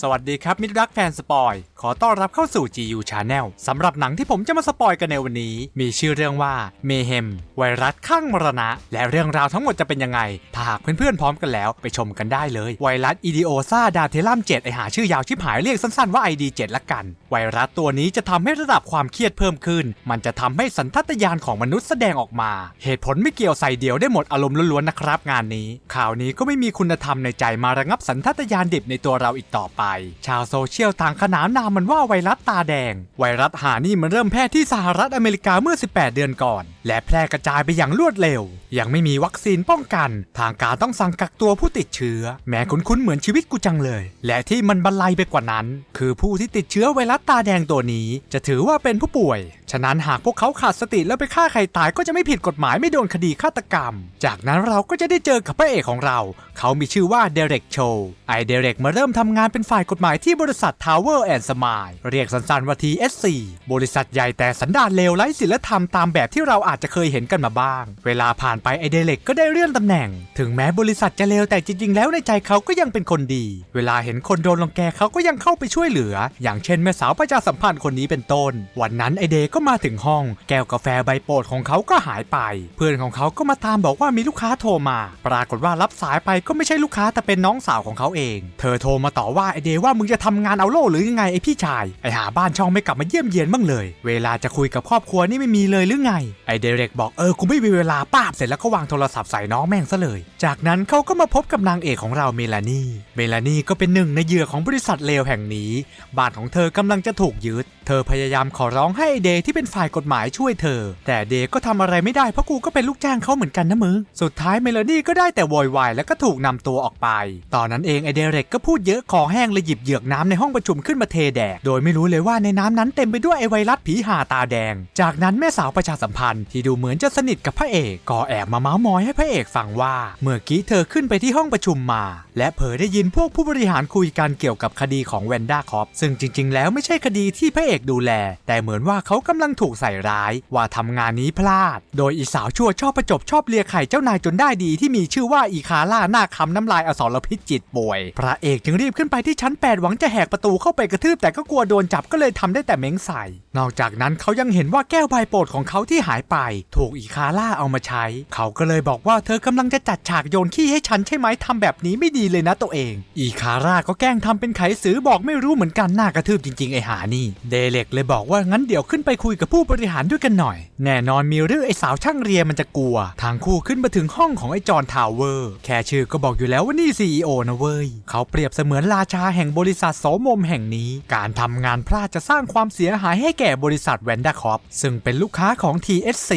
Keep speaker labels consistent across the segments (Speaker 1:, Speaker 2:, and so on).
Speaker 1: สวัสดีครับมิตรรักแฟนสปอย ขอต้อนรับเข้าสู่ GU Channel สำหรับหนังที่ผมจะมาสปอยกันในวันนี้ มีชื่อเรื่องว่าเมเฮมไวรัสข้างมรณะ และเรื่องราวทั้งหมดจะเป็นยังไง ถ้าหากเพื่อนๆพร้อมกันแล้วไปชมกันได้เลย ไวรัสอีดิโอซาดาเทลัม7ไอหาชื่อยาวชิบหายเรียกสั้นๆว่า ID7 ละกัน ไวรัสตัวนี้จะทำให้ระดับความเครียดเพิ่มขึ้น มันจะทำให้สันทัตญาณของมนุษย์แสดงออกมา เหตุผลไม่เกี่ยวใส่เดียวได้หมดอารมณ์ล้วนๆนะครับ งานนี้ ข่าวนี้ก็ไม่มีคุณธรรมในใจมาระงับสันทัตญาณดิบในตัวเราอีกต่อไป ชาวโซเชียลต่างขนานนามมันว่าไวรัสตาแดง ไวรัสหานี่มันเริ่มแพร่ที่สหรัฐอเมริกาเมื่อ 18 เดือนก่อน และแพร่กระจายไปอย่างรวดเร็ว ยังไม่มีวัคซีนป้องกัน ทางการต้องสั่งกักตัวผู้ติดเชื้อ แม้คุ้นๆเหมือนชีวิตกูจังเลย และที่มันบรรลัยไปกว่านั้น คือผู้ที่ติดเชื้อไวรัสตาแดงตัวนี้ จะถือว่าเป็นผู้ป่วย ฉะนั้นหากพวกเขาขาดสติแล้วไปฆ่าใครตายก็จะไม่ผิดกฎหมายไม่โดนคดีฆาตกรรม จากนั้นเราก็จะได้เจอกับพระเอกของเรา เขามีชื่อว่าเดเร็กโชไอเดเร็กมาเริ่มทำงานเป็นฝ่ายกฎหมายที่บริษัท Tower and Smile เรียกสั้นๆว่า TSC บริษัทใหญ่แต่สันดานเลวไร้ศีลธรรมตามแบบที่เราอาจจะเคยเห็นกันมาบ้าง เวลาผ่านไปไอเดเร็กก็ได้เลื่อนตำแหน่ง ถึงแม้บริษัทจะเลวแต่จริงๆ แล้วในใจเขาก็ยังเป็นคนดี เวลาเห็นคนโดนรังแกเขาก็ยังเข้าไปช่วยเหลือ อย่างเช่นแม่สาวประชาสัมพันธ์คนนี้เป็นต้น วันนั้นไอเดก็มาถึงห้อง แก้วกาแฟใบโปรดของเขาก็หายไป เพื่อนของเขาก็มาตามบอกว่ามีลูกค้าโทรมา ปรากฏว่ารับสายไปก็ไม่ใช่ลูกค้าแต่เป็นน้องสาวของเขาเอง เธอโทรมาต่อว่าไอเดว่ามึงจะทำงานเอาโล่หรือยังไงไอพี่ชายไอหาบ้านช่องไม่กลับมาเยี่ยมเยียนบ้างเลย เวลาจะคุยกับครอบครัวนี่ไม่มีเลยหรือไงไอเดเรกบอกเออกูไม่มีเวลาป้าบเสร็จแล้วก็วางโทรศัพท์ใส่น้องแม่งซะเลย จากนั้นเขาก็มาพบกับนางเอกของเราเมลานีเมลานีก็เป็นหนึ่งในเหยื่อของบริษัทเลวแห่งนี้ บ้านของเธอกำลังจะถูกยึด เธอพยายามขอร้องให้ไอเดที่เป็นฝ่ายกฎหมายช่วยเธอ แต่เดย์ก็ทำอะไรไม่ได้เพราะกูก็เป็นลูกจ้างเขาเหมือนกันนะมึง สุดท้ายเมลานีก็ได้แต่โวยวายแล้วก็ถูกนำตัวออกไป ตอนนั้นเองไอเดเร็กก็พูดเยอะคอแห้งเลยหยิบเหยือกน้ำในห้องประชุมขึ้นมาเทแดก โดยไม่รู้เลยว่าในน้ำนั้นเต็มไปด้วยไอไวรัสผีห่าตาแดง จากนั้นแม่สาวประชาสัมพันธ์ที่ดูเหมือนจะสนิทกับพระเอกก็แอบมาเมาส์มอยให้พระเอกฟังว่า เมื่อกี้เธอขึ้นไปที่ห้องประชุมมา และเผยได้ยินพวกผู้บริหารคุยกันเกี่ยวกับคดีของแวนด้าคอปซึ่งจริง ๆ แล้วไม่ใช่คดีที่พระเอกดูแล แต่เหมือนว่าเขากำลังถูกใส่ร้ายว่าทำงานนี้พลาด โดยอีสาวชั่วชอบประจบชอบเลียไข่เจ้านายจนได้ดีที่มีชื่อว่าอีคาร่าหน้าคำน้ำลายอสรพิษจิตป่วย พระเอกจึงรีบขึ้นไปที่ชั้น 8 หวังจะแหกประตูเข้าไปกระทืบแต่ก็กลัวโดนจับก็เลยทำได้แต่เม้งใส่ นอกจากนั้นเขายังเห็นว่าแก้วใบโปรดของเขาที่หายไป ถูกอีคาร่าเอามาใช้ เขาก็เลยบอกว่าเธอกำลังจะจัดฉากโยนขี้ให้ฉันใช่ไหมทำแบบนี้ไม่ดีเลยนะตัวเอง อีคาร่าก็แกล้งทำเป็นไขสือบอกไม่รู้เหมือนกันหน้ากระทืบจริงๆไอหานี่ เดเล็กเลยบอกว่างั้นเดี๋ยวขึ้นไปคุยกับผู้บริหารด้วยกันหน่อย แน่นอนมีเรื่องไอสาวช่างเรียนมันจะกลัว ทางคู่ขึ้นมาถึงห้องของไอจอนทาวเวอร์ แค่ชื่อก็บอกอยู่แล้วว่านี่ CEO นะเว้ย เขาเปรียบเสมือนราชาแห่งบริษัทโสมมแห่งนี้ การทำงานพลาดจะสร้างความเสียหายให้แก่บริษัทแวนด้าคอปซึ่งเป็นลูกค้าของ TSC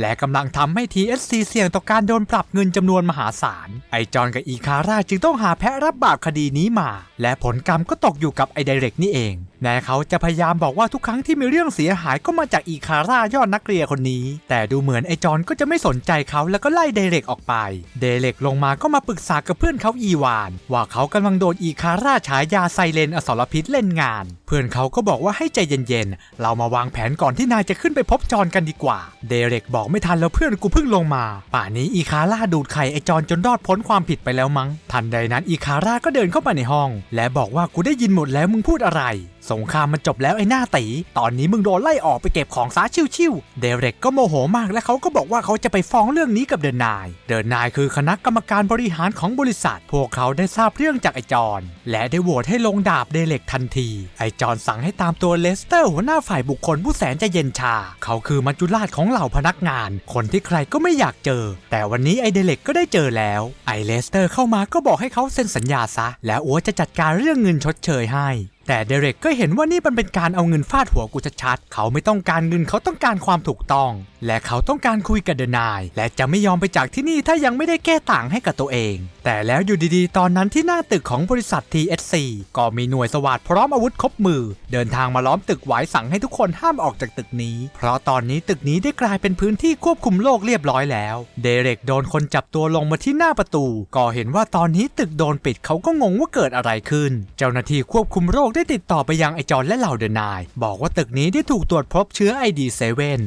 Speaker 1: และกำลังทำให้ TSC เสี่ยงต่อการโดนปรับเงินจำนวนมหาศาล ไอจอนกับอีคาร่าจึงต้องหาแพะรับบาปคดีนี้มา และผลกรรมก็ตกอยู่กับไอไดเรกนี่เอง แม้เขาจะพยายามบอกว่าทุกครั้งที่มีเรื่องเสียหายก็มาจากอีคาร่ายอดนักเรียนคนนี้ แต่ดูเหมือนไอจอนก็จะไม่สนใจเขาแล้วก็ไล่เดเร็กออกไป เดเร็กลงมาก็มาปรึกษากับเพื่อนเขาอีวาน ว่าเขากำลังโดนอีคาร่าฉายาไซเลนอสรพิษเล่นงาน เพื่อนเขาก็บอกว่าให้ใจเย็นๆ เรามาวางแผนก่อนที่นายจะขึ้นไปพบจอนกันดีกว่า เดเร็กบอกไม่ทันแล้วเพื่อนกูเพิ่งลงมา ป่านนี้อีคาร่าดูดไข่ไอจอนจนรอดพ้นความผิดไปแล้วมั้ง ทันใดนั้นอีคาร่าก็เดินเข้ามาในห้อง และบอกว่ากูได้ยินหมดแล้วมึงพูดอะไร สงครามมันจบแล้วไอ้หน้าตี ตอนนี้มึงโดนไล่ออกไปเก็บของซาชิวๆ เดเร็กก็โมโหมากและเขาก็บอกว่าเขาจะไปฟ้องเรื่องนี้กับเดินนาย เดินนายคือคณะกรรมการบริหารของบริษัท พวกเขาได้ทราบเรื่องจากไอจอนและได้โหวตให้ลงดาบเดเร็กทันที ไอจอนสั่งให้ตามตัวเลสเตอร์หัวหน้าฝ่ายบุคคลผู้แสนจะเย็นชา เขาคือมัจจุราชของเหล่าพนักงาน คนที่ใครก็ไม่อยากเจอ แต่วันนี้ไอเดเร็กก็ได้เจอแล้วไอเลสเตอร์เข้ามาก็บอกให้เขาเซ็นสัญญาซะ แล้วอัวจะจัดการเรื่องเงินชดเชยให้ แต่เดเร็กก็เห็นว่านี่มันเป็นการเอาเงินฟาดหัวกูชัดๆเขาไม่ต้องการเงินเขาต้องการความถูกต้อง และเขาต้องการคุยกับเดนาย และจะไม่ยอมไปจากที่นี่ถ้ายังไม่ได้แก้ต่างให้กับตัวเอง แต่แล้วอยู่ดีๆ ตอนนั้นที่หน้าตึกของบริษัท TSC ก็มีหน่วยสวัสดพร้อมอาวุธครบมือ เดินทางมาล้อมตึกไว้สั่งให้ทุกคนห้ามออกจากตึกนี้ เพราะตอนนี้ตึกนี้ได้กลายเป็นพื้นที่ควบคุมโรคเรียบร้อยแล้ว เดเร็กโดนคนจับตัวลงมาที่หน้าประตู ก็เห็นว่าตอนนี้ตึกโดนปิดเขาก็งงว่าเกิดอะไรขึ้น เจ้าหน้าที่ควบคุมโรคได้ติดต่อไปยังไอจอนและเหล่าเดนาย บอกว่าตึกนี้ได้ถูกตรวจพบเชื้อ ID7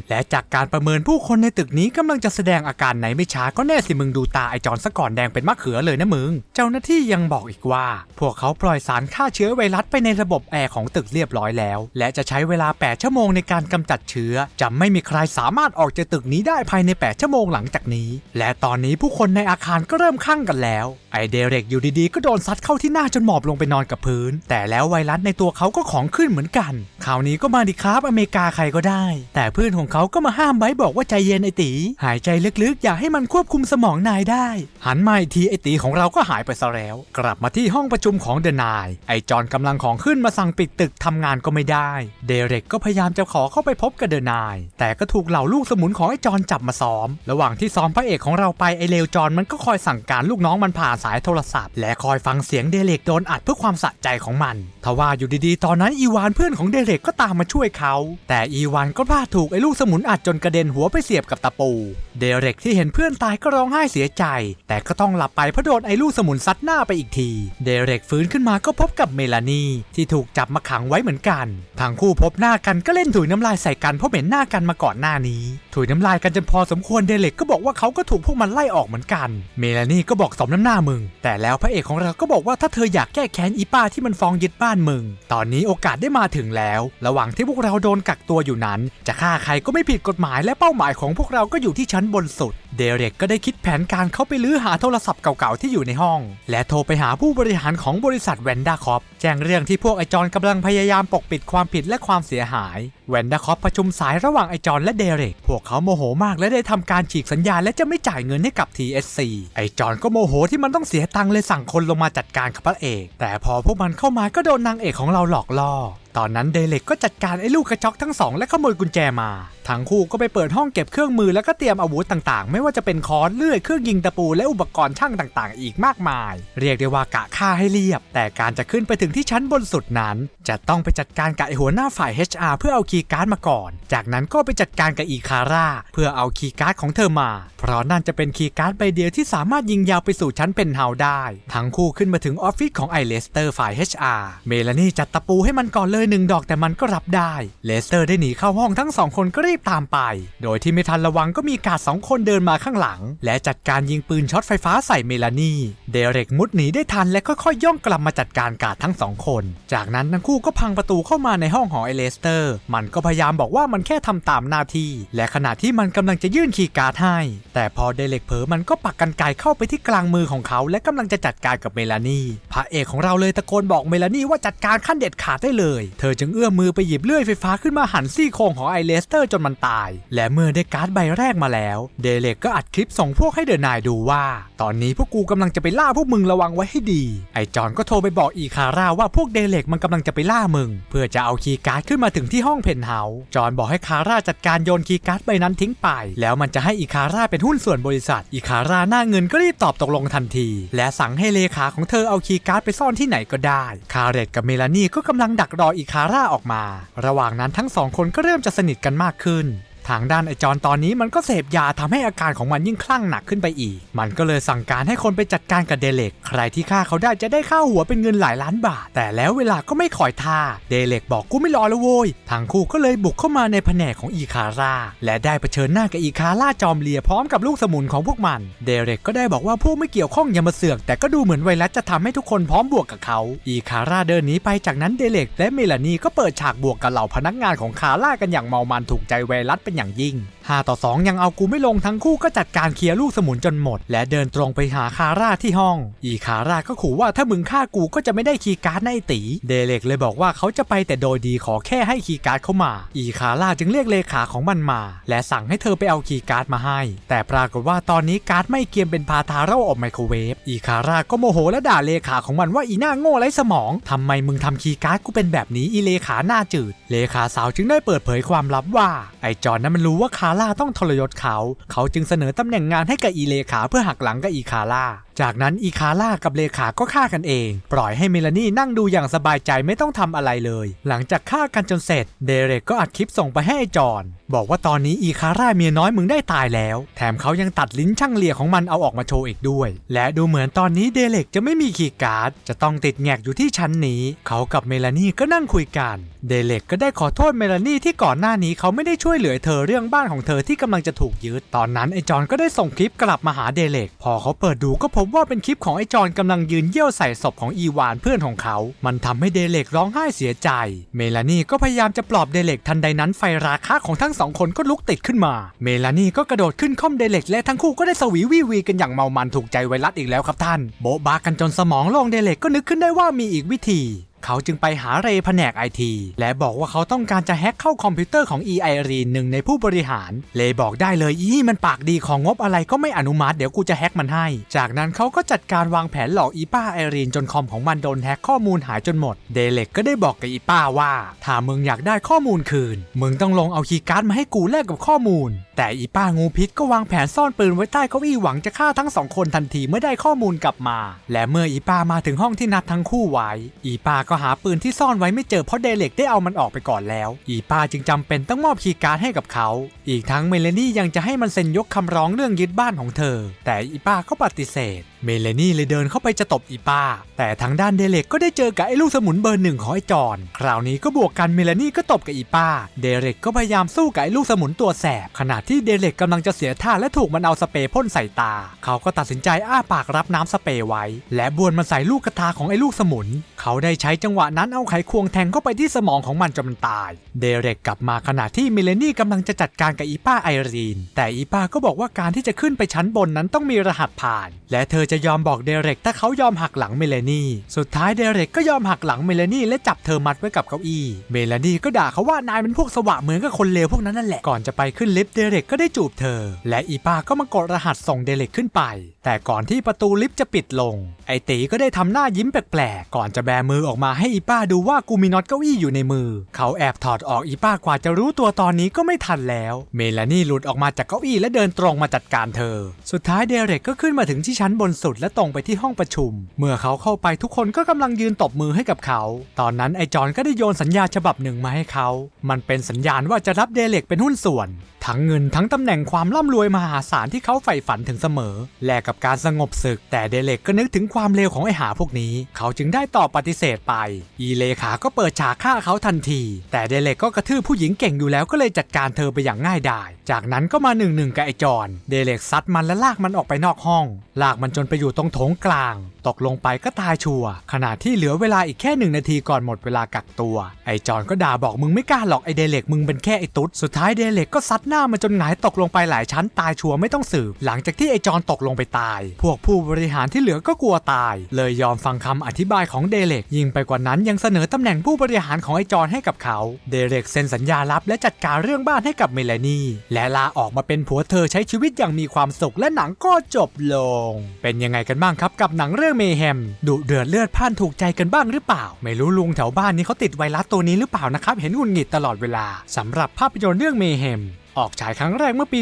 Speaker 1: และจากการประเมินเมินผู้คนในตึกนี้กำลังจะแสดงอาการไหนไม่ช้าก็แน่สิมึงดูตาไอจอนซะก่อนแดงเป็นมะเขือเลยนะมึง เจ้าหน้าที่ยังบอกอีกว่า พวกเขาปล่อยสารฆ่าเชื้อไวรัสไปในระบบแอร์ของตึกเรียบร้อยแล้ว และจะใช้เวลา 8 ชั่วโมงในการกำจัดเชื้อ จะไม่มีใครสามารถออกจากตึกนี้ได้ภายใน 8 ชั่วโมงหลังจากนี้ และตอนนี้ผู้คนในอาคารก็เริ่มคลั่งกันแล้ว ไอเดเร็กอยู่ดีๆ ก็โดนซัดเข้าที่หน้าจนหมอบลงไปนอนกับพื้น แต่แล้วไวรัสในตัวเขาก็ของขึ้นเหมือนกัน คราวนี้ก็มาดิครับอเมริกาใครก็ได้ แต่เพื่อนของเขาก็มาห้ามไว้บอกว่าใจเย็นไอตี หายใจลึกๆ อย่าให้มันควบคุมสมองนายได้ หันมาอีกทีไอตีของเราก็หายไปซะแล้ว กลับมาที่ห้องประชุมของเดนาย ไอจอนกำลังของขึ้นมาสั่งปิดตึกทำงานก็ไม่ได้ เดเร็กก็พยายามจะขอเข้าไปพบกับเดนาย แต่ก็ถูกเหล่าลูกสมุนของไอจอนจับมาซ้อม ระหว่างที่ซ้อมพระเอกของเราไปไอเลวจอนมันก็คอยสั่งการลูกน้องมันผ่านสายโทรศัพท์ และคอยฟังเสียงเดเร็กโดนอัดเพื่อความสะใจของมัน ทว่าอยู่ดีๆ ตอนนั้นอีวานเพื่อนของเดเร็กก็ตามมาช่วยเขา แต่อีวานก็พลาดถูกไอ้ลูกสมุนอัดจนกระเด็นนหัวไปเสียบกับตะปู เดเร็กที่เห็นเพื่อนตายก็ร้องไห้เสียใจ แต่ก็ต้องหลับไปเพราะโดนไอ้ลูกสมุนซัดหน้าไปอีกที เดเร็กฟื้นขึ้นมาก็พบกับเมลานีที่ถูกจับมาขังไว้เหมือนกันทั้งคู่พบหน้ากันก็เล่นถุยน้ำลายใส่กันเพราะเหม็นหน้ากันมาก่อนหน้านี้ ถุยน้ำลายกันจนพอสมควรเดเร็กก็บอกว่าเขาก็ถูกพวกมันไล่ออกเหมือนกัน เมลานีก็บอกสมน้ำหน้ามึง แต่แล้วพระเอกของเราก็บอกว่าถ้าเธออยากแก้แค้นอีป้าที่มันฟ้องยึดบ้านมึง ตอนนี้โอกาสได้มาถึงแล้ว ระหว่างที่พวกเราโดนกักตัวอยู่นั้น จะฆ่าใครก็ไม่ผิดกฎหมายและเป้าหมายของพวกเราก็อยู่ที่ชั้นบนสุด เดเร็กก็ได้คิดแผนการเข้าไปลื้อหาโทรศัพท์เก่าๆที่อยู่ในห้อง และโทรไปหาผู้บริหารของบริษัทแวนด้าคอปแจ้งเรื่องที่พวกไอจอนกำลังพยายามปกปิดความผิดและความเสียหายแวนด้าคอปประชุมสายระหว่างไอจอนและเดเร็กพวกเขาโมโหมากและได้ทำการฉีกสัญญาและจะไม่จ่ายเงินให้กับ TSC ไอจอนก็โมโหที่มันต้องเสียตังค์เลยสั่งคนลงมาจัดการกับพระเอก แต่พอพวกมันเข้ามาก็โดนนางเอกของเราหลอกล่อตอนนั้นเดเล็กก็จัดการไอ้ลูกกระจอกทั้งสองและขโมยกุญแจมา ทั้งคู่ก็ไปเปิดห้องเก็บเครื่องมือแล้วก็เตรียมอาวุธต่างๆ ไม่ว่าจะเป็นค้อนเลื่อยเครื่องยิงตะปูและอุปกรณ์ช่างต่างๆ อีกมากมาย เรียกได้ว่ากะฆ่าให้เรียบ แต่การจะขึ้นไปถึงที่ชั้นบนสุดนั้น จะต้องไปจัดการกับไอ้หัวหน้าฝ่าย HR เพื่อเอาคีย์การ์ดมาก่อน จากนั้นก็ไปจัดการกับอีคาร่าเพื่อเอาคีย์การ์ดของเธอมา เพราะนั่นจะเป็นคีย์การ์ดใบเดียวที่สามารถยิงยาวไปสู่ชั้นเป็นเฮาได้ ทั้งคู่ขึ้นมาถึงออฟฟิศของไอเลสเตอร์ฝ่าย HR เมลานี่จัดตะปูให้มันก่อนเลยหนึ่งดอกแต่มันก็รับได้ เลสเตอร์ได้หนีเข้าห้องทั้งสองคนก็รีบตามไป โดยที่ไม่ทันระวังก็มีกาดสองคนเดินมาข้างหลัง และจัดการยิงปืนช็อตไฟฟ้าใส่เมลานีเดเร็กมุดหนีได้ทันและค่อยๆย่องกลับมาจัดการกาดทั้งสองคน จากนั้นทั้งคู่ก็พังประตูเข้ามาในห้องของไอเลสเตอร์ มันก็พยายามบอกว่ามันแค่ทำตามหน้าที่ และขณะที่มันกำลังจะยื่นคีย์การ์ดให้ แต่พอเดเร็กเผลอมันก็ปักกันไกเข้าไปที่กลางมือของเขาและกำลังจะจัดการกับเมลานีพระเอกของเราเลยตะโกนบอกเมลานีว่าจัดการขั้นเด็ดขาดได้เลย เธอจึงเอื้อมมือไปหยิบเลื่อยไฟฟ้าขึ้นมาหั่นซี่โครงของไอเลสเตอร์จนมันตาย และเมื่อได้การ์ดใบแรกมาแล้ว เดเล็กก็อัดคลิปส่งพวกให้เดนายดูว่า ตอนนี้พวกกูกำลังจะไปล่าพวกมึงระวังไว้ให้ดี ไอจอนก็โทรไปบอกอีคาร่าว่าพวกเดเล็กมันกำลังจะไปล่ามึง เพื่อจะเอาคีย์การ์ดขึ้นมาถึงที่ห้องเพนเฮาส์จอนบอกให้คาร่าจัดการโยนคีย์การ์ดใบนั้นทิ้งไป แล้วมันจะให้อีคาร่าเป็นหุ้นส่วนบริษัท อีคาร่าหน้าเงินก็รีบตอบตกลงทันที และสั่งให้เลขาของเธอเอาคีย์การ์ดไปซ่อนที่ไหนก็ได้ คาเรตกับเมลานี่ก็กำลังดักรออีคาร่าออกมา ระหว่างนั้นทั้งสองคนก็เริ่มจะสนิทกันมากขึ้น ทางด้านไอจอนตอนนี้มันก็เสพยาทำให้อาการของมันยิ่งคลั่งหนักขึ้นไปอีก มันก็เลยสั่งการให้คนไปจัดการกับเดเล็ก ใครที่ฆ่าเขาได้จะได้ค่าหัวเป็นเงินหลายล้านบาท แต่แล้วเวลาก็ไม่คอยท่า เดเล็กบอกกูไม่รอแล้วโว้ยทั้งคู่ก็เลยบุกเข้ามาในแผนกของอีคาร่า และได้เผชิญหน้ากับอีคาร่าจอมเลียพร้อมกับลูกสมุนของพวกมัน เดเล็กก็ได้บอกว่าพวกไม่เกี่ยวข้องอย่ามาเสือก แต่ก็ดูเหมือนไวรัสจะทำให้ทุกคนพร้อมบวกกับเขา อีคาร่าเดินหนีไปจากนั้นเดเล็กและเมลานีก็เปิดฉากบวกกับเหล่าพนักงานของคาร่ากันอย่างเมามันถูกใจไวรัสเป็นอย่างยิ่ง 5 ต่อ 2 ยังเอากูไม่ลงทั้งคู่ก็จัดการเคลียร์ลูกสมุนจนหมด และเดินตรงไปหาคาร่าที่ห้อง อีคาร่าก็ขู่ว่าถ้ามึงฆ่ากูก็จะไม่ได้คีย์การ์ดในไอตีเดเล็กเลยบอกว่าเขาจะไปแต่โดยดีขอแค่ให้คีย์การ์ดเข้ามา อีคาร่าจึงเรียกเลขาของมันมา และสั่งให้เธอไปเอาคีย์การ์ดมาให้ แต่ปรากฏว่าตอนนี้การ์ดไม่เกียมเป็นพาทาเร่าออกไมโครเวฟอีคาร่าก็โมโหและด่าเลขาของมันว่าอีหน้าโง่ไร้สมองทำไมมึงทำคีย์การ์ดกูเป็นแบบนี้อีเลขาหน้าจืด เลขาสาวจึงได้เปิดเผยความลับว่าไอจอนนั้นมันรู้ว่าคาร่าต้องทรยศเขา เขาจึงเสนอตำแหน่งงานให้กับอีเลขาเพื่อหักหลังกับอีคาร่า จากนั้นอีคาร่ากับเลขาก็ฆ่ากันเอง ปล่อยให้เมลานี่นั่งดูอย่างสบายใจไม่ต้องทำอะไรเลย หลังจากฆ่ากันจนเสร็จ เดเร็กก็อัดคลิปส่งไปให้ไอจอนบอกว่าตอนนี้อีคาร่าเมียน้อยมึงได้ตายแล้ว แถมเขายังตัดลิ้นช่างเลียของมันเอาออกมาโชว์อีกด้วย และดูเหมือนตอนนี้เดเร็กจะไม่มีคีย์การ์ด จะต้องติดแงกอยู่ที่ชั้นนี้ เขากับเมลานี่ก็นั่งคุยกัน เดเล็กก็ได้ขอโทษเมลานี่ที่ก่อนหน้านี้เขาไม่ได้ช่วยเหลือเธอเรื่องบ้านของเธอที่กำลังจะถูกยึด ตอนนั้นไอจอนก็ได้ส่งคลิปกลับมาหาเดเล็กพอเขาเปิดดูก็พบว่าเป็นคลิปของไอจอนกำลังยืนเยี่ยวใส่ศพของอีวานเพื่อนของเขา มันทำให้เดเล็กร้องไห้เสียใจ เมลานีก็พยายามจะปลอบเดเล็กทันใดนั้นไฟราคะของทั้งสองคนก็ลุกติดขึ้นมา เมลานีก็กระโดดขึ้นค่อมเดเล็กและทั้งคู่ก็ได้สวีวีวีกันอย่างเมามันถูกใจไวรัสอีกแล้วครับท่าน โบ๊ะบากันจนสมองโลงเดเล็กก็นึกขึ้นได้ว่ามีอีกวิธี เขาจึงไปหาเรย์แผนกไอทีและบอกว่าเขาต้องการจะแฮ็กเข้าคอมพิวเตอร์ของ e i r e หนึ่งในผู้บริหารเลย์บอกได้เลยอีมันปากดีของงบอะไรก็ไม่อนุมัติเดี๋ยวกูจะแฮ็กมันให้ จากนั้นเขาก็จัดการวางแผนหลอกอีป้าไอรีนจนคอมของมันโดนแฮ็กข้อมูลหายจนหมด เดเล็กก็ได้บอกกับอีป้าว่า ถ้ามึงอยากได้ข้อมูลคืน มึงต้องลงเอาคีย์การ์ดมาให้กูแลกกับข้อมูล แต่อีป้างูพิษก็วางแผนซ่อนปืนไว้ใต้เก้าอี้หวังจะฆ่าทั้งสองคนทันทีเมื่อได้ข้อมูลกลับมา และเมื่ออีป้ามาถึงห้องที่นัดทั้งคู่ไว้ อีป้าก็หาปืนที่ซ่อนไว้ไม่เจอเพราะเดเล็กได้เอามันออกไปก่อนแล้ว อีป้าจึงจำเป็นต้องมอบคีย์การ์ดให้กับเขา อีกทั้งเมเลนี่ยังจะให้มันเซ็นยกคำร้องเรื่องยึดบ้านของเธอ แต่อีป้าก็ปฏิเสธ เมเลนี่เลยเดินเข้าไปจะตบอีป้า แต่ทางด้านเดเล็กก็ได้เจอกับไอ้ลูกสมุนเบอร์หนึ่งของไอ้จอนคราวนี้ก็บวกกันเมเลนี่ก็ตบกับอีป้า เดเล็กก็พยายามสู้กับไอ้ลูกสมุนตัวแสบขณะที่เดเล็กกำลังจะเสียท่าและถูกมันเอาสเปรย์พ่นใส่ตา เขาก็ตัดสินใจอ้าปากรับน้ำสเปรย์ไว้ และบวนมันใส่ลูกกระตาของไอ้ลูกสมุน เขาได้ใช้จังหวะนั้นเอาไขควงแทงเข้าไปที่สมองของมันจนมันตาย เดเร็กกลับมาขณะที่เมเลนี่กำลังจะจัดการกับอีป้าไอรีน แต่อีป้าก็บอกว่าการที่จะขึ้นไปชั้นบนนั้นต้องมีรหัสผ่าน และเธอจะยอมบอกเดเร็กถ้าเขายอมหักหลังเมเลนี่สุดท้ายเดเร็กก็ยอมหักหลังเมเลนี่และจับเธอมัดไว้กับเก้าอี้เมเลนี่ก็ด่าเขาว่านายเป็นพวกสวะเหมือนกับคนเลวพวกนั้นนั่นแหละก่อนจะไปขึ้นลิฟต์เดเร็กก็ได้จูบเธอ และอีป้าก็มากดรหัสส่งเดเร็กขึ้นไป แต่ก่อนที่ประตูลิฟต์จะปิดลง ไอตีก็ได้ทำหน้ายิ้มแปลกๆก่อนจะแบมือออกมาให้อีป้าดูว่ากูมีน็อตเก้าอี้อยู่ในมือ เขาแอบถอดออกอีป้ากว่าจะรู้ตัวตอนนี้ก็ไม่ทันแล้ว เมลานี่หลุดออกมาจากเก้าอี้และเดินตรงมาจัดการเธอ สุดท้ายเดเร็กก็ขึ้นมาถึงที่ชั้นบนสุดและตรงไปที่ห้องประชุม เมื่อเขาเข้าไปทุกคนก็กำลังยืนตบมือให้กับเขา ตอนนั้นไอจอนก็ได้โยนสัญญาฉบับหนึ่งมาให้เขา มันเป็นสัญญาณว่าจะรับเดเล็กเป็นหุ้นส่วน ทั้งเงินทั้งตำแหน่งความร่ำรวยมหาศาลที่เขาใฝ่ฝันถึงเสมอ แลกกับการสงบศึก แต่เดเล็กก็นึกถึงความเลวของไอหาพวกนี้ เขาจึงได้ตอบปฏิเสธไป อีเลขาก็เปิดฉากฆ่าเขาทันที แต่เดเล็กก็กระทืบผู้หญิงเก่งอยู่แล้วก็เลยจัดการเธอไปอย่างง่ายดาย จากนั้นก็มาหนึ่งหนึ่งกับไอจอนเดเล็กซัดมันและลากมันออกไปนอกห้อง ลากมันจนไปอยู่ตรงโถงกลาง ตกลงไปก็ตายชัวขณะที่เหลือเวลาอีกแค่หนึ่งนาทีก่อนหมดเวลากักตัว ไอจอนก็ด่าบอกมึงไม่กล้าหรอกไอเดเล็กมึงเป็นแค่ไอตุ๊ดสุดท้ายเดเล็กก็ซัดหน้ามันจนหงายตกลงไปหลายชั้นตายชัวร์ไม่ต้องสืบ หลังจากที่ไอจอนตกลงไปตาย พวกผู้บริหารที่เหลือก็กลัวตาย เลยยอมฟังคำอธิบายของเดเล็กยิ่งไปกว่านั้นยังเสนอตำแหน่งผู้บริหารของไอจอนให้กับเขา เดเล็กเซ็นสัญญาลับและจัดการเรื่องบ้านให้กับเมลานีและลาออกมาเป็นผัวเธอใช้ชีวิตอย่างมีความสุขและหนังก็จบลง เป็นยังไงกันบ้างครับกับหนังเรื่องเมแฮมดุเดือดเลือดพ่านถูกใจกันบ้างหรือเปล่า ไม่รู้ลุงแถวบ้านนี้เขาติดไวรัสตัวนี้หรือเปล่านะครับ เห็นหงุดหงิดตลอดเวลาสำหรับภาพยนตร์เรื่องเมแฮม ออกฉายครั้งแรกเมื่อปี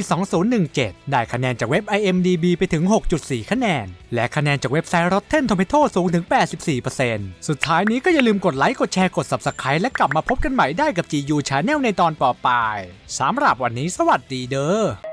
Speaker 1: 2017 ได้คะแนนจากเว็บ IMDB ไปถึง 6.4 คะแนน และคะแนนจากเว็บไซต์ Rotten Tomato สูงถึง 84%สุดท้ายนี้ก็อย่าลืมกดไลค์ กดแชร์ กด Subscribe และกลับมาพบกันใหม่ได้กับ GU Channel ในตอนต่อไปสำหรับวันนี้สวัสดีเด้อ